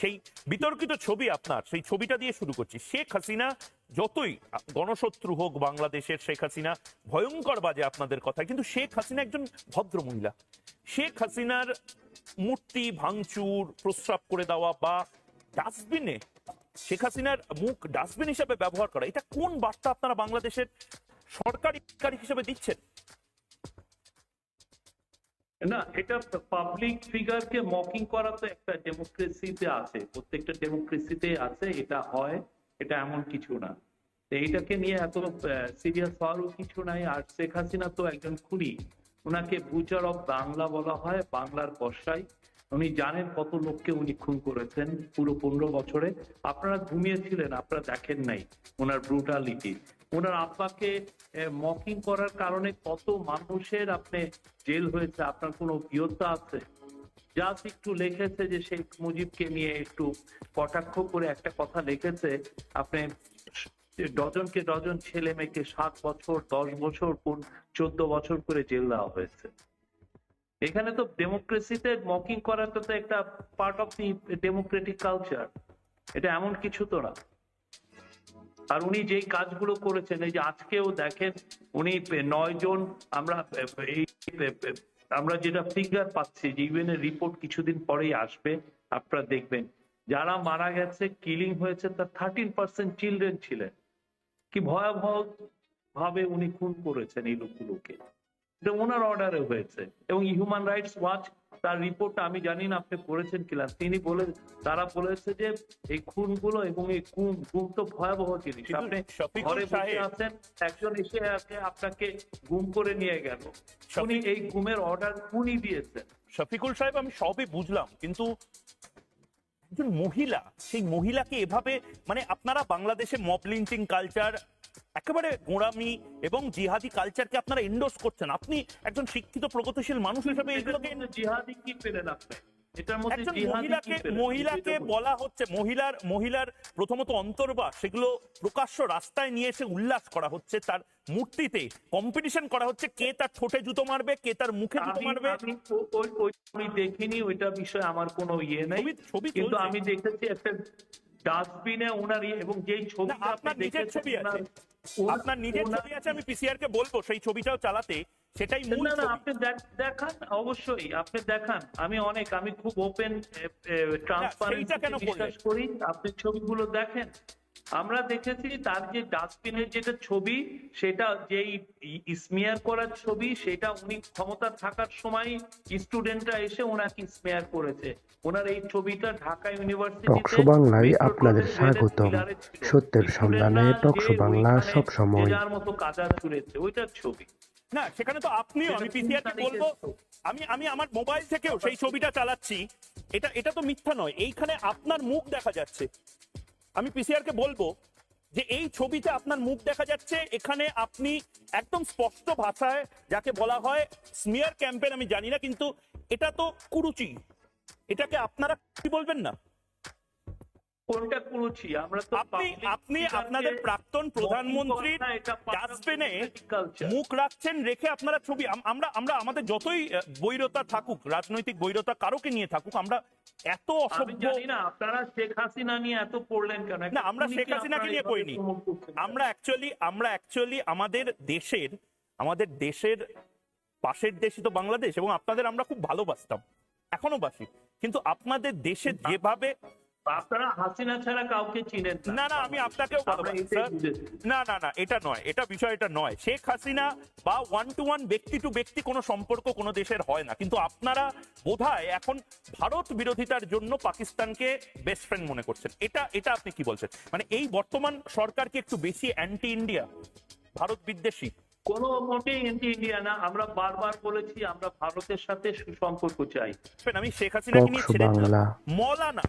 সেই বিতর্কিত ছবি আপনার, সেই ছবিটা দিয়ে শুরু করছি। শেখ হাসিনা যতই গণশত্রু হোক বাংলাদেশের শেখ হাসিনা, ভয়ঙ্কর বাজে আপনাদের কথা, কিন্তু শেখ হাসিনা একজন ভদ্র মহিলা। শেখ হাসিনার মূর্তি ভাঙচুর, প্রস্রাব করে দেওয়া বা ডাস্টবিনে, শেখ হাসিনার মুখ ডাস্টবিন হিসাবে ব্যবহার করা, এটা কোন বার্তা আপনারা বাংলাদেশের সরকারি হিসেবে দিচ্ছেন? না, এটা পাবলিক ফিগারকে মকিং করা তো একটা ডেমোক্রেসিতে আছে। প্রত্যেকটা ডেমোক্রেসিতে আছে, এটা হয়, এটা এমন কিছু না। এইটাকে নিয়ে এত সিরিয়াস হওয়ারও কিছু নাই। আর শেখ হাসিনা তো একজন খুনি। ওনাকে বুচার অফ বাংলা বলা হয়, বাংলার কষাই উনি জানেন কত লোককে উনি খুন করেছেন পুরো পনেরো বছরে। আপনারা ঘুমিয়েছিলেন, আপনারা দেখেন নাই ওনার ব্রুটালিটি ওনার আব্বাকে মকিং করার কারণে কত মানুষের আপনি জেল হয়েছে, আপনার কোনো অভিজ্ঞতা আছে? জাস্ট একটু লিখেছে যে শেখ মুজিবকে নিয়ে একটু কটাক্ষ করে একটা কথা লিখেছে, আপনি ডজনকে ডজন ছেলে মেয়েকে সাত বছর, দশ বছর চোদ্দ বছর করে জেল দেওয়া হয়েছে। এখানে তো ডেমোক্রেসিতে মকিং করাটা তো একটা part of the democratic culture এটা এমন কিছু তো না। আর উনি যেই কাজগুলো করেছেন, এই যে আজকেও দেখেন, উনি নয় জন আমরা এই আমরা যেটা ফিগার পাচ্ছি যে ইউএন এর রিপোর্ট কিছুদিন পরেই আসবে, আপনারা দেখবেন। যারা মারা গেছে কিলিং হয়েছে, তার থার্টিন পার্সেন্ট চিলড্রেন ছিলেন। কি ভয়াবহ ভাবে উনি খুন করেছেন এই লোকগুলোকে। ওনার অর্ডারে হয়েছে। এবং হিউম্যান রাইটস ওয়াচ তার রিপোর্টটা আমি জানি না আপনি পড়েছেন কিনা। তিনি বলে তারা বলেছে যে এই খুনগুলো এবং এই গুম গুম তো ভয়াবহ জিনিস। আপনি ঘরে বসে আছেন একজন এসে আজকে আপনাকে গুম করে নিয়ে গেল। উনি এই গুমের অর্ডার উনি দিয়েছেন। শফিকুল সাহেব আমি সবই বুঝলাম কিন্তু একজন মহিলা সেই মহিলাকে এভাবে মানে আপনারা বাংলাদেশে মব লিঞ্চিং কালচার একেবারে গোঁড়ামি এবং জিহাদি কালচারকে আপনারা এন্ডোর্স করছেন। আপনি একজন শিক্ষিত প্রগতিশীল মানুষ হিসেবে এটার এগুলোকে জিহাদি কি পেলেন আপনি মহিলাকে মহিলাকে বলা হচ্ছে মহিলার মহিলার প্রথমত অন্তর্বাস সেগুলো প্রকাশ্য রাস্তায় নিয়ে এসে উল্লাস করা হচ্ছে তার মূর্তিতে। কম্পিটিশন করা হচ্ছে কে তার ঠোঁটে জুতো মারবে কে তার মুখে জুতো মারবে। আমি দেখিনি ওইটা বিষয়ে আমার কোনো ইয়ে নেই। কিন্তু আমি দেখেছি একটা ডাস্টবিনে ওনার ইয়ে এবং যেই ছবি আপনার নিজের ছবি আছে। আপনার নিজের ছবি আছে আমি পিসিআর কে বলব সেই ছবিটাও চালাতে। সেটাই মূল না না আপনি দেখ- দেখান অবশ্যই আপনি দেখান। আমি অনেক আমি খুব ওপেন ট্রান্সপারেন্ট? বিশ্বাস করি। আপনি ছবিগুলো দেখেন। আমরা দেখেছি তার যে ডাস্টবিনের যেটা ছবি সেটা যেই স্মেয়ার করার ছবি সেটা উনি ক্ষমতা থাকার সময় স্টুডেন্টরা এসে ওনাকে স্মেয়ার করেছে। ওনার এই ছবিটা ঢাকা ইউনিভার্সিটিতে টকশো বাংলায় আপনাদের স্বাগতম। সত্যের সন্ধানে টকশো বাংলা সবসময়। যার মতো কাজা ছুড়েছে ওইটার ছবি। না সেখানে তো আপনিও আমি পিসিআর বলব আমি আমি আমার মোবাইল থেকেও সেই ছবিটা চালাচ্ছি। এটা এটা তো মিথ্যা নয়। এইখানে আপনার মুখ দেখা যাচ্ছে। আমি পিসিআর কে বলব যে এই ছবিতে আপনার মুখ দেখা যাচ্ছে, এখানে আপনি একদম স্পষ্ট ভাষায় যাকে বলা হয় স্মিয়ার ক্যাম্পেন আমি জানি না, কিন্তু এটা তো কুরুচি। এটাকে আপনারা কি বলবেন না? কোনটা কুরুচি আমরা তো আপনি আপনি আপনাদের প্রাক্তন প্রধানমন্ত্রীর ডাস্টবিনে মুখ রাখছেন রেখে আপনারা ছবি আমরা আমরা আমাদের যতই বৈরতা থাকুক রাজনৈতিক বৈরতা কারোকে নিয়ে থাকুক আমরা এত অসভ্য না আপনারা শেখ হাসিনা নিয়ে এত পড়লেন কেন? না আমরা শেখ হাসিনাকে নিয়ে পড়িনি? আমরা অ্যাকচুয়ালি আমরা অ্যাকচুয়ালি আমাদের দেশের আমাদের দেশের পাশের দেশই তো বাংলাদেশ এবং আপনাদের আমরা খুব ভালোবাসতাম। এখনও বাসি। কিন্তু আপনাদের দেশে যেভাবে আপনারা হাসিনা ছাড়া কাউকে চিনেন না। না আমি আপনাকেও। না না না এটা নয় এটা বিষয়টা নয়। শেখ হাসিনা বা ওয়ান টু ওয়ান ব্যক্তি টু ব্যক্তি কোনো সম্পর্ক কোনো দেশের হয় না। কিন্তু আপনারা বোধহয় এখন ভারত বিরোধিতার জন্য পাকিস্তানকে বেস্ট ফ্রেন্ড মনে করছেন। এটা এটা আপনি কি বলছেন? মানে এই বর্তমান সরকার কি একটু বেশি অ্যান্টি ইন্ডিয়া ভারত বিদ্বেষী? কোনো মোটেই এন্টি ইন্ডিয়া না। আমরা বারবার বলেছি আমরা ভারতের সাথে সুসম্পর্ক চাই। আমি শেখ হাসিনাকে নিয়ে ছেড়ে। মৌলানা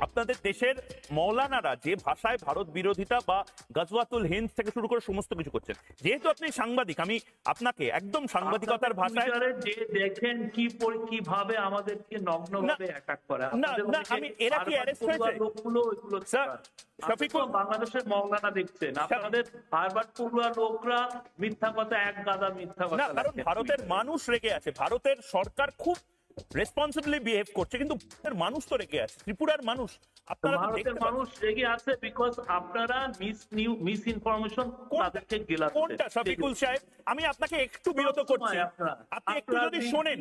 আপনাদের দেশের মৌলানারা যে ভাষায় ভারত বিরোধিতা বা গজওয়াতুল হিন্দ থেকে শুরু করে সমস্ত কিছু করছেন যেহেতু আপনি সাংবাদিক আমি আপনাকে একদম সাংবাদিকতার ভাষায় যে দেখেন কি কীভাবে আমাদেরকে নগ্ন ভাবে অ্যাটাক করে। না, না, আমি- এরা কি পড়ুয়া হয়েছে? লোকগুলো ওইগুলো শফিকুল- বাংলাদেশের মৌলানা দেখছেন। আপনাদের হারবার্ড পড়ুয়া লোকরা মিথ্যা কথা এক গাদা মিথ্যা কথা কারণ ভারতের মানুষ রেগে আছে। ভারতের সরকার খুব রেসপন্সিবলি বিহেভ করছে কিন্তু মানুষ তো রেগে আছে ত্রিপুরার মানুষ। আপনারা ভারতের মানুষ রেগে আছে বিকজ আপনারা মিস নিউ মিস ইনফরমেশন তাদেরকে কোনটা শফিকুল সাহেব? আমি আপনাকে একটু বিরত করছি। আপনি একটু যদি শোনেন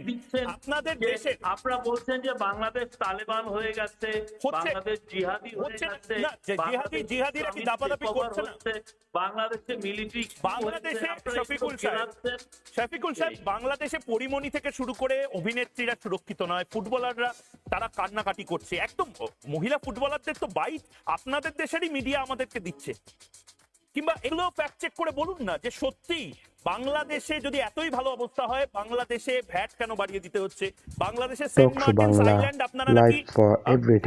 আপনাদের দেশে আপনারা বলছেন যে বাংলাদেশ তালেবান হয়ে গেছে বাংলাদেশ জিহাদি হয়ে গেছে জিহাদি- জিহাদিরা কি দাপাদাপি করছে না? বাংলাদেশে মিলিটারি বাংলাদেশে শফিকুল সাহেব শফিকুল সাহেব বাংলাদেশে পরিমণি থেকে শুরু করে অভিনেত্রীরা সুরক্ষিত নয়। ফুটবলাররা তারা কান্নাকাটি করছে। একদম মহিলা ফুটবলারদের তো বাইক আপনাদের দেশেরই মিডিয়া আমাদেরকে দিচ্ছে। কিংবা এগুলো ফ্যাক্ট চেক করে বলুন না যে সত্যি বাংলাদেশে যদি এতই ভালো অবস্থা হয় বাংলাদেশে ভ্যাট কেন বাড়িয়ে দিতে হচ্ছে? বাংলাদেশে সেন্ট Talks মার্টিনস আইল্যান্ড আপনারা নাকি.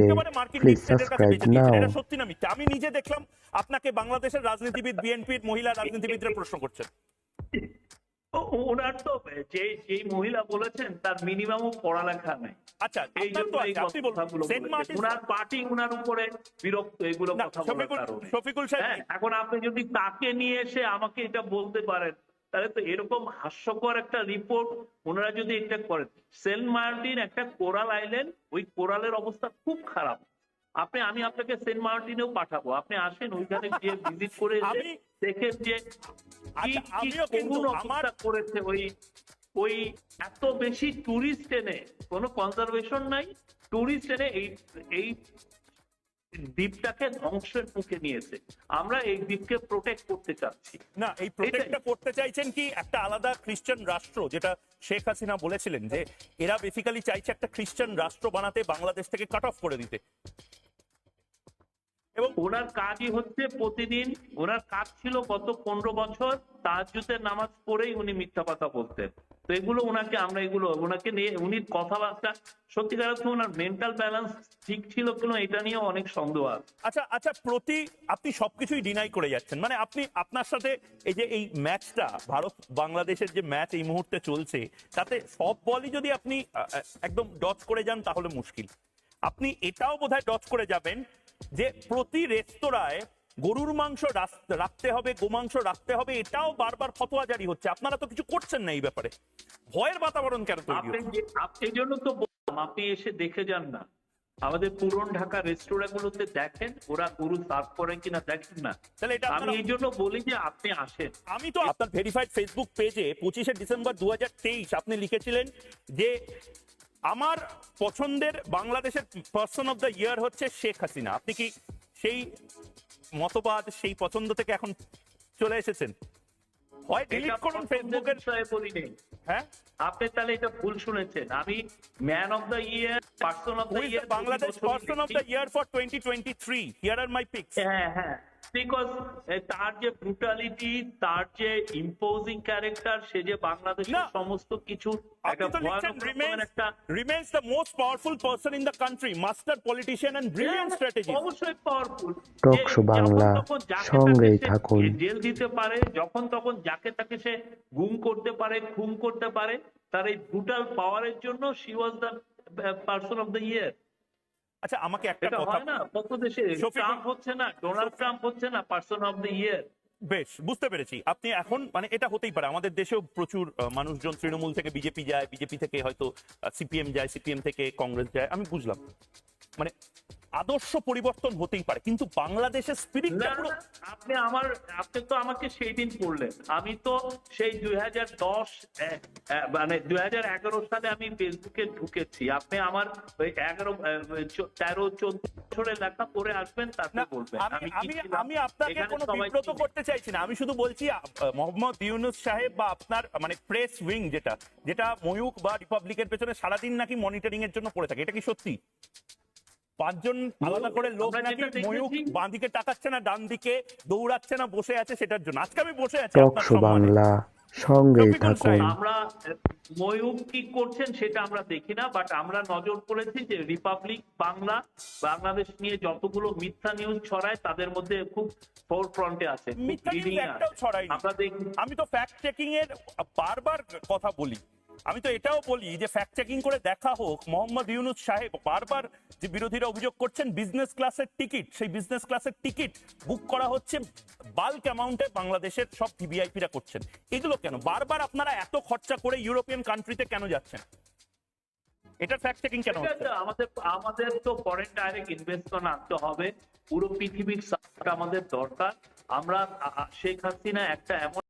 একেবারে মার্কিন. এটা সত্যি না মিথ্যা। আমি নিজে দেখলাম আপনাকে বাংলাদেশের রাজনীতিবিদ বিএনপির মহিলা রাজনীতিবিদরা প্রশ্ন করছেন। ওনার তো যে যেই মহিলা বলেছেন তার মিনিমামও পড়ালেখা নাই। আচ্ছা এই জন্য এই কথাগুলো ওনার পার্টি ওনার উপরে বিরক্ত এগুলো কথা বলার শফিকুল- কারণে। শফিকুল সাহেব- হ্যাঁ এখন আপনি যদি তাকে নিয়ে এসে আমাকে এটা বলতে পারেন তাহলে তো এরকম হাস্যকর একটা রিপোর্ট ওনারা যদি এটা করেন। সেন্ট মার্টিন একটা কোরাল আইল্যান্ড ওই কোরালের অবস্থা খুব খারাপ। আপনি আমি আপনাকে সেন্ট মার্টিনেও পাঠাবো। আপনি আসেন ওইখানে গিয়ে ভিজিট করে দেখেন যে আচ্ছা, আমিও কিন্তু আমার- করেছে ওই ওই এত বেশি টুরিস্ট এনে? কোনো কনজারভেশন নাই? টুরিস্ট এনে এই এই দ্বীপটাকে ধ্বংসের মুখে নিয়েছে। আমরা এই দ্বীপকে প্রোটেক্ট করতে চাচ্ছি। না এই প্রোটেক্টটা করতে চাইছেন কি? একটা আলাদা খ্রিস্টান রাষ্ট্র যেটা শেখ হাসিনা বলেছিলেন যে এরা বেসিক্যালি চাইছে একটা খ্রিস্টান রাষ্ট্র বানাতে বাংলাদেশ থেকে কাট অফ করে দিতে। এবং ওনার কাজই হচ্ছে প্রতিদিন ওনার কাজ ছিল গত পনেরো বছর তাহাজুতের নামাজ পড়েই উনি মিথ্যা কথা বলতেন। তো এগুলো ওনাকে, আমরা এগুলো ওনাকে নিয়ে, উনি কথাবার্তা, সত্যিকার অর্থে ওনার মেন্টাল ব্যালেন্স ঠিক ছিল কিনা এটা নিয়ে অনেক সন্দেহ আছে। আচ্ছা আচ্ছা প্রতি আপনি সবকিছুই ডিনাই করে যাচ্ছেন। মানে আপনি, আপনার সাথে এই যে এই ম্যাচটা ভারত, বাংলাদেশের যে ম্যাচ এই মুহূর্তে চলছে, তাতে সব বলই যদি আপনি একদম ডচ করে যান তাহলে মুশকিল। আপনি এটাও বোধহয় ডচ করে যাবেন যে প্রতি রেস্তোরাঁয় গরুর মাংস রাখতে হবে গোমাংস রাখতে হবে এটাও বারবার ফতোয়া জারি হচ্ছে। আপনারা তো কিছু করছেন না এই ব্যাপারে। ভয়ের বাতাবরণ কেন এই জন্য তো আপনি এসে দেখে যান না। আমাদের পুরন ঢাকা রেস্টুরেন্ট গুলোতে দেখেন ওরা গরু সার্ভ করে কিনা দেখেন না। তাহলে এটা আমি এই জন্য বলি যে আপনি আসেন। আমি তো আপনার ভেরিফাইড ফেসবুক পেজে পঁচিশে ডিসেম্বর দু হাজার তেইশ আপনি লিখেছিলেন যে আমার পছন্দের বাংলাদেশের পার্সন অফ দ্য ইয়ার হচ্ছে শেখ হাসিনা। আপনি কি সেই মতবাদ সেই পছন্দ থেকে এখন চলে এসেছেন? হয় ডিলিট করুন ফেসবুকের বিষয়ে বলি নেই। হ্যাঁ? আপনি তাহলে এটা ভুল শুনেছেন। আমি man of the year person of the year Bangladesh person of the year for twenty twenty three here are my picks হ্যাঁ হ্যাঁ। বিকজ তার যে ব্রুটালিটি তার যে ইম্পোজিং ক্যারেক্টার সে যে বাংলাদেশের সমস্ত কিছু আপনি একটা তো লিখছেন ভয়ানক রকমের remains the most powerful person in the country master politician and brilliant strategy হ্যাঁ, অবশ্যই পাওয়ারফুল Talk show বাংলা, সঙ্গেই থাকুন। জেল দিতে পারে যখন তখন যাকে তাকে সে গুম করতে পারে খুন করতে পারে তার এই ব্রুটাল পাওয়ারের জন্য she was the person of the year আচ্ছা আমাকে একটা কথা না কত দেশে ট্রাম্প হচ্ছে না ডোনাল্ড ট্রাম্প হচ্ছে না পার্সন অফ দ্য ইয়ার। বেশ বুঝতে পেরেছি। আপনি এখন মানে এটা হতেই পারে আমাদের দেশেও প্রচুর মানুষজন তৃণমূল থেকে বিজেপি যায় বিজেপি থেকে হয়তো সিপিএম যায় সিপিএম থেকে কংগ্রেস যায় আমি বুঝলাম। মানে আদর্শ পরিবর্তন হতেই পারে। কিন্তু বাংলাদেশের না, আপনি আমার আপনি তো আমাকে সেই দিন পড়লেন আমি তো সেই দুই হাজার দশ মানে দুই হাজার এগারো সালে আমি ফেসবুকে ঢুকেছি। আপনি আমার ওই এগারো তেরো চোদ্দ বছরের লেখা পড়ে আসবেন তারপরে বলবেন। আমি আমি আপনাকে কোনো বিব্রত করতে চাইছি না। আমি শুধু বলছি মোহাম্মদ ইউনুস সাহেব বা আপনার মানে প্রেস উইং যেটা যেটা ময়ূক বা রিপাবলিকের পেছনে সারাদিন নাকি মনিটরিং এর জন্য পড়ে থাকে এটা কি সত্যি? পাঁচজন আলাদা করে লোক নাকি ময়ূক বাঁ দিকে তাকাচ্ছে না ডান দিকে দৌড়াচ্ছে না বসে আছে সেটার জন্য আজকে আমি বসে আছি। বাংলা সঙ্গেই থাকুন আমরা ময়ূর কি করছেন সেটা আমরা দেখি না বাট আমরা নজর করেছি যে রিপাবলিক বাংলা বাংলাদেশ নিয়ে যতগুলো মিথ্যা নিউজ ছড়ায় তাদের মধ্যে খুব ফোর ফ্রন্টে আছে মিথ্যা নিউজ একটাও আছে। আমরা দেখি আমি তো ফ্যাক্ট চেকিং এর বারবার কথা বলি আমি তো এটাও বলি যে ফ্যাক্ট চেকিং করে দেখা হোক মোহাম্মদ ইউনুস সাহেব বারবার যে বিরোধীরা অভিযোগ করছেন বিজনেস ক্লাসের টিকিট সেই বিজনেস ক্লাসের টিকিট বুক করা হচ্ছে বাল্ক অ্যামাউন্টে বাংলাদেশের সব ভিভিআইপিরা করছেন। এগুলো কেন? বারবার আপনারা এত খরচা করে ইউরোপিয়ান কান্ট্রিতে কেন যাচ্ছেন? এটা ফ্যাক্ট চেকিং কেন আমাদের আমাদের তো ফরেন ডাইরেক্ট ইনভেস্টমেন্ট আনতে হবে। পুরো পৃথিবীর সাপোর্ট আমাদের দরকার। আমরা শেখ হাসিনা একটা এমন